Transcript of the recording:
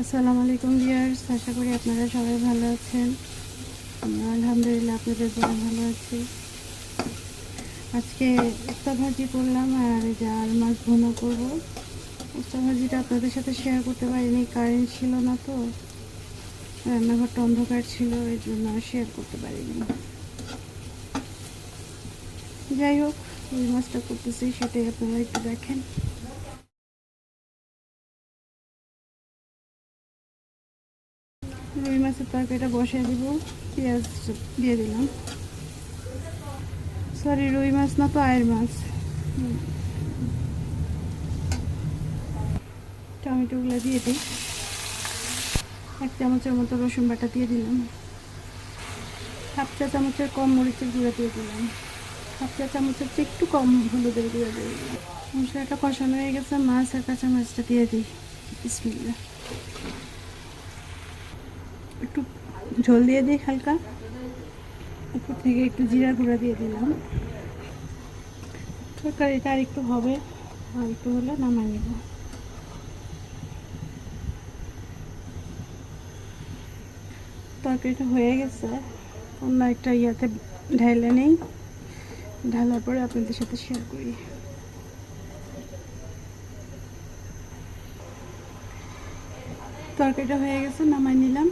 আসসালামু আলাইকুম ভিউয়ার্স, আশা করি আপনারা সবাই ভালো আছেন। আমরা আলহামদুলিল্লাহ আপনাদের জন্য ভালো আছি। আজকে একটা ভাজি করলাম আর আর মাছ ভুনো করব। একটা ভাজিটা আপনাদের সাথে শেয়ার করতে পারিনি কারেন্ট ছিল না তো। রান্নাঘরটা অন্ধকার ছিল, এই জন্য শেয়ার করতে পারিনি। যাই হোক ওই মাছটা করতেছি, সেটাই আপনারা একটু দেখেন। রুই মাছের তরকারিটা বসিয়ে দিব, পেঁয়াজ দিয়ে দিলাম। সরি রুই মাছ না তো আয়ের মাছ। টমেটোগুলো দিয়ে দিই। এক চামচের মতো রসুন বাটা দিয়ে দিলাম। হাফ চা চামচের কম মরিচের গুঁড়া দিয়ে দিলাম। হাফ চা চামচের চেয়ে একটু কম হলুদের গুঁড়া দিয়ে দিলাম। মশলাটা কষানো হয়ে গেছে, মাছ আর কাঁচা মাছটা দিয়ে দিই। বিসমিল্লা একটু ঝোল দিয়ে দিই হালকা। উপর থেকে একটু জিরা গুঁড়া দিয়ে দিলাম। তরকারিটা আর একটু হবে, আর একটু হলে নামাই নেব। তরকারিটা হয়ে গেছে। অন্য একটা ইয়াতে ঢাইলে নেই। ঢালার পরে আপনাদের সাথে শেয়ার করি। তরকারিটা হয়ে গেছে, নামাই নিলাম।